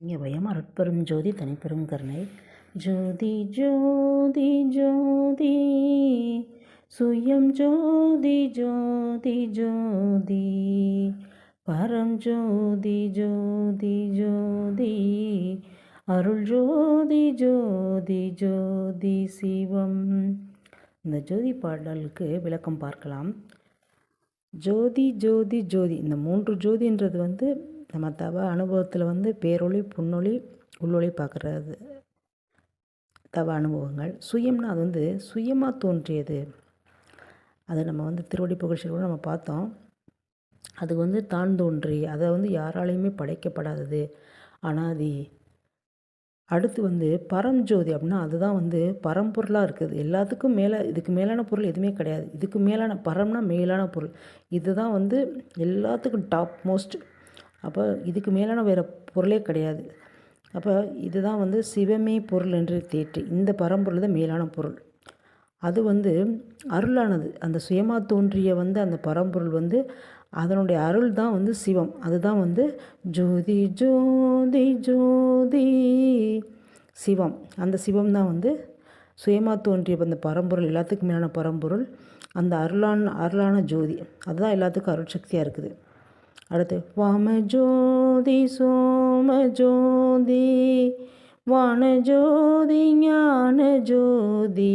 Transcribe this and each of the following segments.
இங்கே பயம் அருட்பெரும் ஜோதி தனிப்பெரும் கருணை ஜோதி ஜோதி ஜோதி சுயம் ஜோதி ஜோதி ஜோதி பரம் ஜோதி ஜோதி ஜோதி அருள் ஜோதி ஜோதி ஜோதி சிவம் இந்த ஜோதி பாடலுக்கு விளக்கம் பார்க்கலாம் ஜோதி ஜோதி ஜோதி இந்த மூன்று ஜோதின்றது வந்து நம்ம தவ அனுபவத்தில் வந்து பேரொளி புன்னொளி உள்ளொளி பார்க்குறது தவ அனுபவங்கள். சுயம்னா அது வந்து சுயமாக தோன்றியது. அதை நம்ம வந்து திருவடி புகழ்ச்சி கூட நம்ம பார்த்தோம். அது வந்து தான் தோன்றி அதை வந்து யாராலையுமே படைக்கப்படாதது. அனாதி. அடுத்து வந்து பரம்ஜோதி அப்படின்னா அதுதான் வந்து பரம்பொருளாக இருக்குது. எல்லாத்துக்கும் மேலே இதுக்கு மேலான பொருள் எதுவுமே கிடையாது. இதுக்கு மேலான பரம்னா மேலான பொருள். இதுதான் வந்து எல்லாத்துக்கும் டாப் மோஸ்ட் அப்போ இதுக்கு மேலான வேறு பொருளே கிடையாது. அப்போ இதுதான் வந்து சிவமே பொருள் என்று தேற்று. இந்த பரம்பொருள் தான் மேலான பொருள். அது வந்து அருளானது. அந்த சுயமாக தோன்றிய வந்து அந்த பரம்பொருள் வந்து அதனுடைய அருள் தான் வந்து சிவம். அதுதான் வந்து ஜோதி ஜோதி ஜோதி சிவம். அந்த சிவம் தான் வந்து சுயமாக தோன்றிய அந்த பரம்பொருள் எல்லாத்துக்கும் மேலான பரம்பொருள். அந்த அருளான அருளான ஜோதி. அதுதான் எல்லாத்துக்கும் அருள் சக்தியாக இருக்குது. அடுத்து வாம ஜோதி சோம ஜோதி வான ஜோதி ஞான ஜோதி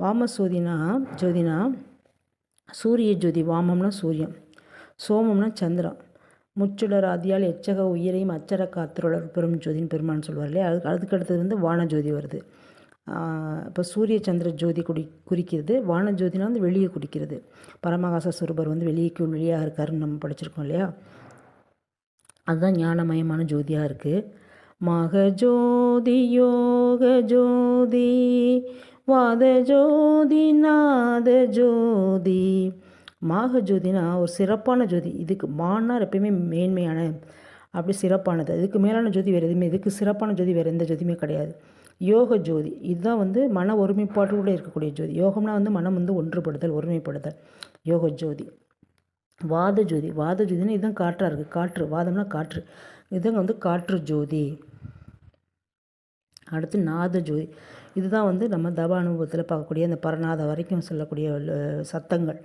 வாம சோதினா ஜோதினா சூரிய ஜோதி வாமம்னா சூரியன் சோமம்னா சந்திரன். முச்சுடர் ஆதியால் எச்சக உயிரையும் அச்சர காத்திருளர் பெரும் ஜோதின்னு பெருமான்னு சொல்லுவார் இல்லையா? அதுக்கு அதுக்கு அடுத்தது வந்து வானஜோதி வருது. இப்போ சூரிய சந்திர ஜோதி குடி குறிக்கிறது. வான ஜோதினா வந்து வெளியே குடிக்கிறது. பரமகாச சுரூபர் வந்து வெளியேக்கு வெளியாக இருக்காருன்னு நம்ம படிச்சிருக்கோம் இல்லையா? அதுதான் ஞானமயமான ஜோதியாக இருக்குது மக ஜோதி யோக ஜோதி வாத ஜோதி நாத ஜோதி. மாக ஜோதினா ஒரு சிறப்பான ஜோதி. இதுக்கு மானார் எப்பயுமே மேன்மையான அப்படி சிறப்பானது. அதுக்கு மேலான ஜோதி வேறு எதுவுமே இதுக்கு சிறப்பான ஜோதி வேறு எந்த ஜோதியுமே கிடையாது. யோக ஜோதி. இதுதான் வந்து மன ஒருமைப்பாட்டோடு இருக்கக்கூடிய ஜோதி. யோகம்னா வந்து மனம் வந்து ஒன்றுபடுதல் ஒருமைப்படுதல் யோக ஜோதி. வாத ஜோதி. வாத ஜோதினா இதுதான் காற்றாக இருக்குது காற்று. வாதம்னா காற்று. இதுங்க வந்து காற்று ஜோதி. அடுத்து நாத ஜோதி இதுதான் வந்து நம்ம தப அனுபவத்தில் பார்க்கக்கூடிய அந்த பரநாத வரைக்கும் சொல்லக்கூடிய சத்தங்கள்.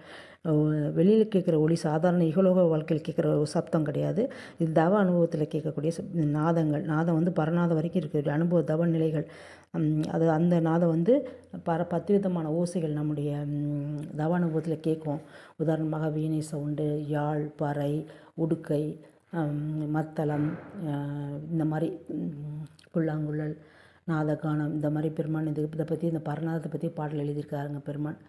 வெளியில் கேட்குற ஒளி சாதாரண இகலோக வாழ்க்கையில் கேட்குற சப்தம் கிடையாது. இது தவ அனுபவத்தில் கேட்கக்கூடிய நாதங்கள். நாதம் வந்து பரநாதம் வரைக்கும் இருக்கக்கூடிய அனுபவ தவ நிலைகள். அது அந்த நாதம் வந்து பர பத்து விதமான ஓசைகள் நம்முடைய தவ அனுபவத்தில் கேட்கும். உதாரணமாக வீணை சவுண்டு யாழ் பறை உடுக்கை மத்தளம் இந்த மாதிரி புல்லாங்குழல் நாதகானம் இந்த மாதிரி பெருமான் இது இதை பற்றி இந்த பரநாதத்தை பற்றி பாடல் எழுதியிருக்காருங்க பெருமான்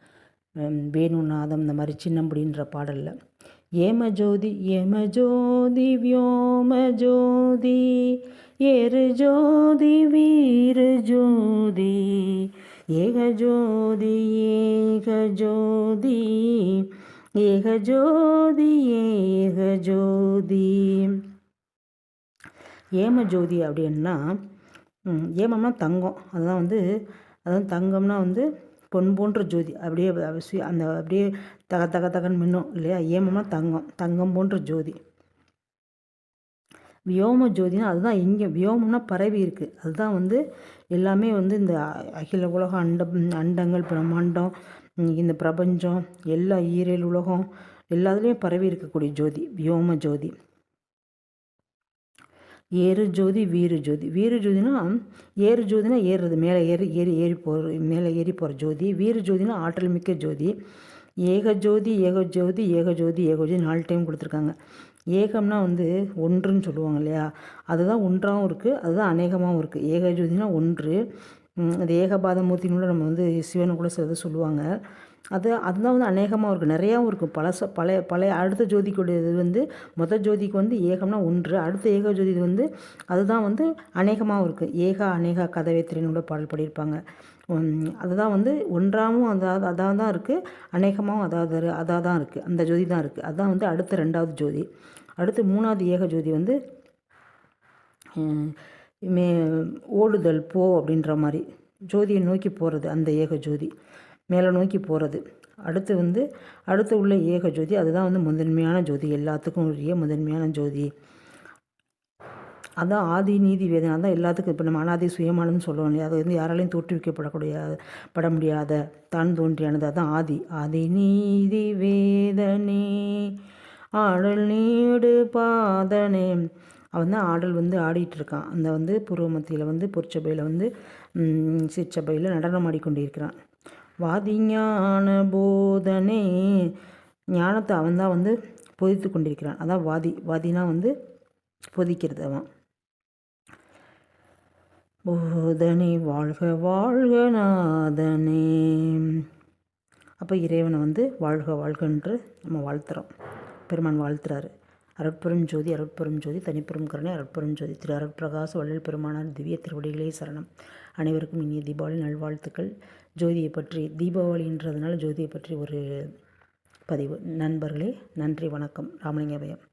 வேணு நாதம் இந்த மாதிரி சின்னம்புடின்ற பாடலில். ஏம ஜோதி ஏம ஜோதி வியோம ஜோதி ஏறு ஜோதி வீர ஜோதி ஏக ஜோதி ஏக ஜோதி ஏக ஜோதி ஏக ஜோதி ஏம ஜோதி அப்படின்னா ஏமம்னா தங்கம். அதுதான் வந்து அதுதான் தங்கம்னா வந்து பொன் போன்ற ஜோதி. அப்படியே அந்த அப்படியே தக தக தகன்னு மின்னும் இல்லையா? ஏமம்னா தங்கம். தங்கம் போன்ற ஜோதி. வியோம ஜோதினா அதுதான் இங்கே வியோமம்னா பரவி இருக்குது அதுதான் வந்து எல்லாமே வந்து இந்த அகில உலகம் அண்டம் அண்டங்கள் பிரம்மாண்டம் இந்த பிரபஞ்சம் எல்லா ஈரல் உலகம் எல்லாத்துலேயும் பரவி இருக்கக்கூடிய ஜோதி. வியோம ஜோதி. ஏறு ஜோதி வீறு ஜோதி வீறு ஜோதினா ஏறு ஜோதினா ஏறுறது. மேலே ஏறி ஏறி ஏறி போகிற மேலே ஏறி போகிற ஜோதி. வீறு ஜோதினா ஆற்றல் மிக்க ஜோதி. ஏக ஜோதி ஏக ஜோதி ஏக ஜோதி ஏக ஜோதி நாலு டைம் கொடுத்துருக்காங்க. ஏகம்னா வந்து ஒன்றுன்னு சொல்லுவாங்க இல்லையா? அதுதான் ஒன்றாகவும் இருக்குது அதுதான் அநேகமாகவும் இருக்குது ஏக ஜோதினா ஒன்று அது ஏகபாதமூர்த்தினோட நம்ம வந்து சிவனை கூட சிலது சொல்லுவாங்க. அது அதுதான் வந்து அநேகமாக இருக்கும் நிறையாவும் இருக்கும் பழச பழைய பழைய அடுத்த ஜோதிக்குடைய இது வந்து மொத ஜோதிக்கு வந்து ஏகம்னா ஒன்று. அடுத்த ஏக ஜோதி வந்து அதுதான் வந்து அநேகமாகவும் இருக்குது ஏகா அநேகா கதவேத்திரினோட பாடல் பாடியிருப்பாங்க. அதுதான் வந்து ஒன்றாகவும் அதாவது அதாக தான் இருக்குது அநேகமாகவும் அதாவது அதாக தான் இருக்குது அந்த ஜோதி தான் இருக்குது அதுதான் வந்து அடுத்த ரெண்டாவது ஜோதி. அடுத்து மூணாவது ஏக ஜோதி வந்து மே ஓடுதல் போ அப்படின்ற மாதிரி. ஜோதியை நோக்கி போகிறது அந்த ஏக ஜோதி. மேலே நோக்கி போகிறது. அடுத்து வந்து அடுத்து உள்ள ஏக ஜோதி அதுதான் வந்து முதன்மையான ஜோதி. எல்லாத்துக்கும் உரிய முதன்மையான ஜோதி. அதான் ஆதி நீதி வேதனை தான் எல்லாத்துக்கும். இப்போ நம்ம அனாதி சுயமானதுன்னு சொல்லுவோம் இல்லையா? அது வந்து யாராலையும் தோற்றுவிக்கப்படக்கூடிய பட முடியாத தான் தோன்றியானது. அதுதான் ஆதி. ஆதி நீதி வேதனே ஆடல் நீடு பாதனே. அவன் தான் ஆடல் வந்து ஆடிட்டு இருக்கான். அந்த வந்து பூர்வ மத்தியில் வந்து பொற்சபையில் வந்து சிற்சபையில் நடனம் ஆடிக்கொண்டிருக்கிறான். வாதிஞான போதனை. ஞானத்தை அவன் தான் வந்து பொதித்து கொண்டிருக்கிறான். அதான் வாதி. வாதினா வந்து பொதிக்கிறது அவன். போதனை வாழ்க வாழ்க நாதனே. அப்போ இறைவனை வந்து வாழ்க வாழ்கன்று நம்ம வாழ்த்துறோம். பெருமான் வாழ்த்துறாரு. அருட்பெரும் ஜோதி அருட்பெரும் ஜோதி தனிப்பெரும் கருணை அருட்பெரும் ஜோதி. திரு அருட்பிரகாச வள்ளல் பெருமானார் திவ்ய திருவடிகளே சரணம். அனைவருக்கும் இனிய தீபாவளி நல்வாழ்த்துக்கள். ஜோதியை பற்றி தீபாவளின்றதுனால ஜோதியை பற்றி ஒரு பதிவு. நண்பர்களே நன்றி வணக்கம். ராமலிங்கபயம்.